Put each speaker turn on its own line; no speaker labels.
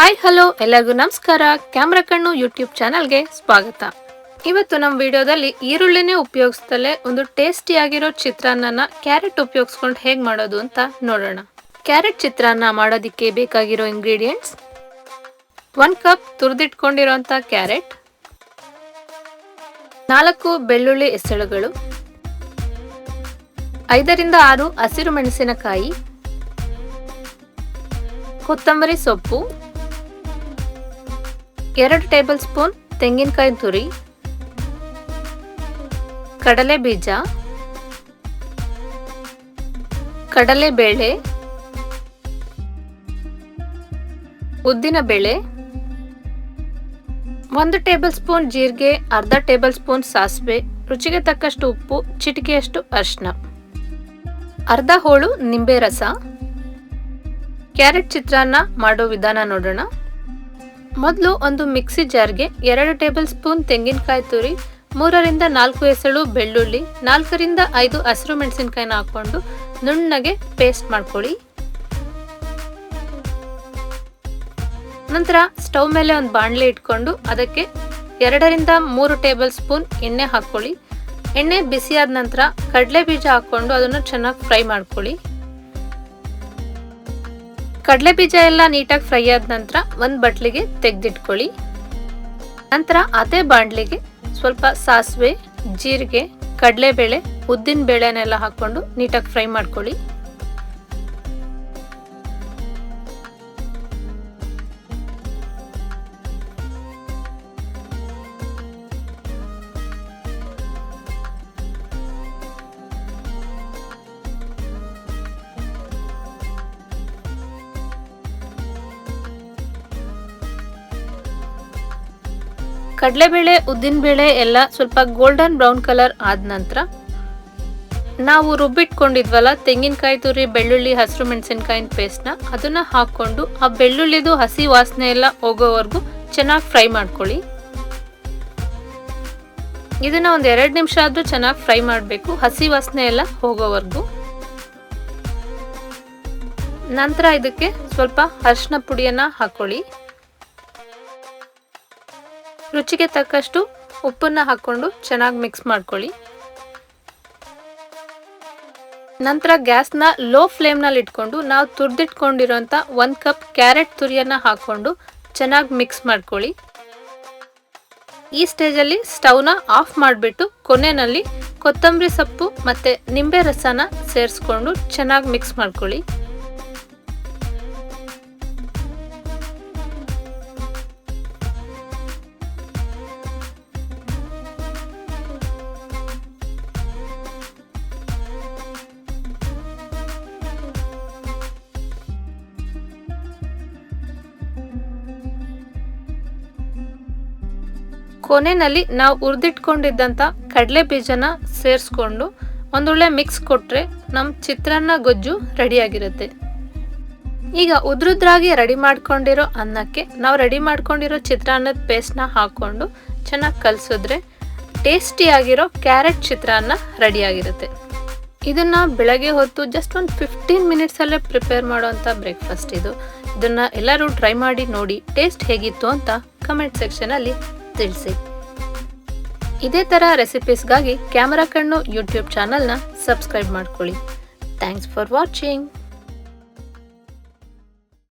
Hi, hello, ಎಲ್ಲರಿಗೂ ನಮಸ್ಕಾರ. Camera ಕಣ್ಣು ಯೂಟ್ಯೂಬ್ ಚಾನಲ್ಗೆ ಸ್ವಾಗತ. ಇವತ್ತು ನಮ್ಮ ವಿಡಿಯೋದಲ್ಲಿ ಈರುಳ್ಳಿನೇ ಉಪಯೋಗಿಸ್ದಲೇ ಒಂದು ಟೇಸ್ಟಿಯಾಗಿರೋ ಚಿತ್ರಾನ್ನನ ಕ್ಯಾರೆಟ್ ಉಪಯೋಗಿಸ್ಕೊಂಡು ಹೇಗೆ ಮಾಡೋದು ಅಂತ ನೋಡೋಣ. ಕ್ಯಾರೆಟ್ ಚಿತ್ರಾನ್ನ ಮಾಡೋದಕ್ಕೆ ಬೇಕಾಗಿರೋ ಇಂಗ್ರೀಡಿಯೆಂಟ್ಸ್ ಒಂದು ಕಪ್ ತುರಿದಿಟ್ಕೊಂಡಿರೋಂಥ ಕ್ಯಾರೆಟ್, ನಾಲ್ಕು ಬೆಳ್ಳುಳ್ಳಿ ಎಸಳುಗಳು ಐದರಿಂದ ಆರು ಹಸಿರು ಮೆಣಸಿನಕಾಯಿ, ಕೊತ್ತಂಬರಿ ಸೊಪ್ಪು ಎರಡು ಟೇಬಲ್ ಸ್ಪೂನ್ ತೆಂಗಿನಕಾಯಿ ತುರಿ, ಕಡಲೆ ಬೀಜ, ಕಡಲೆ ಬೇಳೆ, ಉದ್ದಿನ ಬೇಳೆ, ಒಂದು ಟೇಬಲ್ ಸ್ಪೂನ್ ಜೀರಿಗೆ, ಅರ್ಧ ಟೇಬಲ್ ಸ್ಪೂನ್ ಸಾಸಿವೆ, ರುಚಿಗೆ ತಕ್ಕಷ್ಟು ಉಪ್ಪು, ಚಿಟಿಕೆಯಷ್ಟು ಅರಿಶಿನ, ಅರ್ಧ ಹೋಳು ನಿಂಬೆ ರಸ, ಕ್ಯಾರೆಟ್ ಚಿತ್ರಾನ್ನ ಮಾಡೋ ವಿಧಾನ ನೋಡೋಣ. ಮೊದಲು ಒಂದು ಮಿಕ್ಸಿ ಜಾರ್ಗೆ ಎರಡು ಟೇಬಲ್ ಸ್ಪೂನ್ ತೆಂಗಿನಕಾಯಿ ತುರಿ, ಮೂರರಿಂದ ನಾಲ್ಕು ಎಸಳು ಬೆಳ್ಳುಳ್ಳಿ, ನಾಲ್ಕರಿಂದ ಐದು ಹಸಿರು ಮೆಣಸಿನ್ಕಾಯಿನ ಹಾಕ್ಕೊಂಡು ನುಣ್ಣಗೆ ಪೇಸ್ಟ್ ಮಾಡ್ಕೊಳ್ಳಿ. ನಂತರ ಸ್ಟವ್ ಮೇಲೆ ಒಂದು ಬಾಣಲೆ ಇಟ್ಕೊಂಡು ಅದಕ್ಕೆ ಎರಡರಿಂದ ಮೂರು ಟೇಬಲ್ ಸ್ಪೂನ್ ಎಣ್ಣೆ ಹಾಕ್ಕೊಳ್ಳಿ. ಎಣ್ಣೆ ಬಿಸಿಯಾದ ನಂತರ ಕಡಲೆ ಬೀಜ ಹಾಕ್ಕೊಂಡು ಅದನ್ನು ಚೆನ್ನಾಗಿ ಫ್ರೈ ಮಾಡ್ಕೊಳ್ಳಿ. ಕಡಲೆ ಬೀಜ ಎಲ್ಲ ನೀಟಾಗಿ ಫ್ರೈ ಆದ ನಂತರ ಒಂದು ಬಟ್ಲಿಗೆ ತೆಗೆದಿಟ್ಕೊಳ್ಳಿ. ನಂತರ ಅದೇ ಬಾಣಲಿಗೆ ಸ್ವಲ್ಪ ಸಾಸಿವೆ, ಜೀರಿಗೆ, ಕಡಲೆಬೇಳೆ, ಉದ್ದಿನ ಬೇಳೆನೆಲ್ಲ ಹಾಕ್ಕೊಂಡು ನೀಟಾಗಿ ಫ್ರೈ ಮಾಡ್ಕೊಳ್ಳಿ. ಕಡಲೆಬೇಳೆ, ಉದ್ದಿನಬೇಳೆ ಎಲ್ಲ ಸ್ವಲ್ಪ ಗೋಲ್ಡನ್ ಬ್ರೌನ್ ಕಲರ್ ಆದ ನಂತರ ನಾವು ರುಬ್ಬಿಟ್ಕೊಂಡಿದ್ವಲ್ಲ, ತೆಂಗಿನಕಾಯಿ ತುರಿ, ಬೆಳ್ಳುಳ್ಳಿ, ಹಸಿರು ಮೆಣಸಿನ್ಕಾಯಿನ ಪೇಸ್ಟ್ನ ಅದನ್ನ ಹಾಕ್ಕೊಂಡು ಆ ಬೆಳ್ಳುಳ್ಳಿದು ಹಸಿ ವಾಸನೆ ಎಲ್ಲ ಹೋಗೋವರೆಗೂ ಚೆನ್ನಾಗಿ ಫ್ರೈ ಮಾಡ್ಕೊಳ್ಳಿ. ಇದನ್ನ ಒಂದು ಎರಡು ನಿಮಿಷ ಆದ್ರೂ ಚೆನ್ನಾಗಿ ಫ್ರೈ ಮಾಡಬೇಕು, ಹಸಿ ವಾಸನೆ ಎಲ್ಲ ಹೋಗೋವರೆಗೂ. ನಂತರ ಇದಕ್ಕೆ ಸ್ವಲ್ಪ ಅರಿಶಿನ ಪುಡಿಯನ್ನ ಹಾಕೊಳ್ಳಿ. ರುಚಿಗೆ ತಕ್ಕಷ್ಟು ಉಪ್ಪನ್ನ ಹಾಕೊಂಡು ಚೆನ್ನಾಗಿ ಮಿಕ್ಸ್ ಮಾಡ್ಕೊಳ್ಳಿ. ನಂತರ ಗ್ಯಾಸ್ನ ಲೋ ಫ್ಲೇಮ್ನಲ್ಲಿ ಇಟ್ಕೊಂಡು ನಾವು ತುರಿದಿಟ್ಕೊಂಡಿರೋಂಥ ಒಂದು ಕಪ್ ಕ್ಯಾರೆಟ್ ತುರಿಯನ್ನ ಹಾಕೊಂಡು ಚೆನ್ನಾಗಿ ಮಿಕ್ಸ್ ಮಾಡ್ಕೊಳ್ಳಿ. ಈ ಸ್ಟೇಜಲ್ಲಿ ಸ್ಟವ್ನ ಆಫ್ ಮಾಡಿಬಿಟ್ಟು ಕೊನೆಯಲ್ಲಿ ಕೊತ್ತಂಬರಿ ಸೊಪ್ಪು ಮತ್ತು ನಿಂಬೆ ರಸನ ಸೇರಿಸ್ಕೊಂಡು ಚೆನ್ನಾಗಿ ಮಿಕ್ಸ್ ಮಾಡ್ಕೊಳ್ಳಿ. ಕೊನೆಯಲ್ಲಿ ನಾವು ಹುರಿದಿಟ್ಕೊಂಡಿದ್ದಂಥ ಕಡಲೆ ಬೀಜನ ಸೇರಿಸ್ಕೊಂಡು ಒಂದೊಳ್ಳೆ ಮಿಕ್ಸ್ ಕೊಟ್ಟರೆ ನಮ್ಮ ಚಿತ್ರಾನ್ನ ಗೊಜ್ಜು ರೆಡಿಯಾಗಿರುತ್ತೆ. ಈಗ ಉದ್ರುದ್ರಾಗಿ ರೆಡಿ ಮಾಡ್ಕೊಂಡಿರೋ ಅನ್ನಕ್ಕೆ ನಾವು ರೆಡಿ ಮಾಡ್ಕೊಂಡಿರೋ ಚಿತ್ರಾನ್ನದ ಪೇಸ್ಟ್ನ ಹಾಕ್ಕೊಂಡು ಚೆನ್ನಾಗಿ ಕಲಸಿದ್ರೆ ಟೇಸ್ಟಿಯಾಗಿರೋ ಕ್ಯಾರೆಟ್ ಚಿತ್ರಾನ್ನ ರೆಡಿಯಾಗಿರುತ್ತೆ. ಇದನ್ನು ಬೆಳಗ್ಗೆ ಹೊತ್ತು ಜಸ್ಟ್ ಒಂದು ಫಿಫ್ಟೀನ್ ಮಿನಿಟ್ಸಲ್ಲೇ ಪ್ರಿಪೇರ್ ಮಾಡೋವಂಥ ಬ್ರೇಕ್ಫಾಸ್ಟ್ ಇದು. ಇದನ್ನು ಎಲ್ಲರೂ ಟ್ರೈ ಮಾಡಿ ನೋಡಿ ಟೇಸ್ಟ್ ಹೇಗಿತ್ತು ಅಂತ ಕಮೆಂಟ್ ಸೆಕ್ಷನಲ್ಲಿ ತಿಳಿಸಿ. ಇದೇ ಥರ ರೆಸಿಪೀಸ್ಗಾಗಿ ಕ್ಯಾಮರಾ ಕಣ್ಣು ಯೂಟ್ಯೂಬ್ ಚಾನಲ್ನ ಸಬ್ಸ್ಕ್ರೈಬ್ ಮಾಡ್ಕೊಳ್ಳಿ. Thanks for watching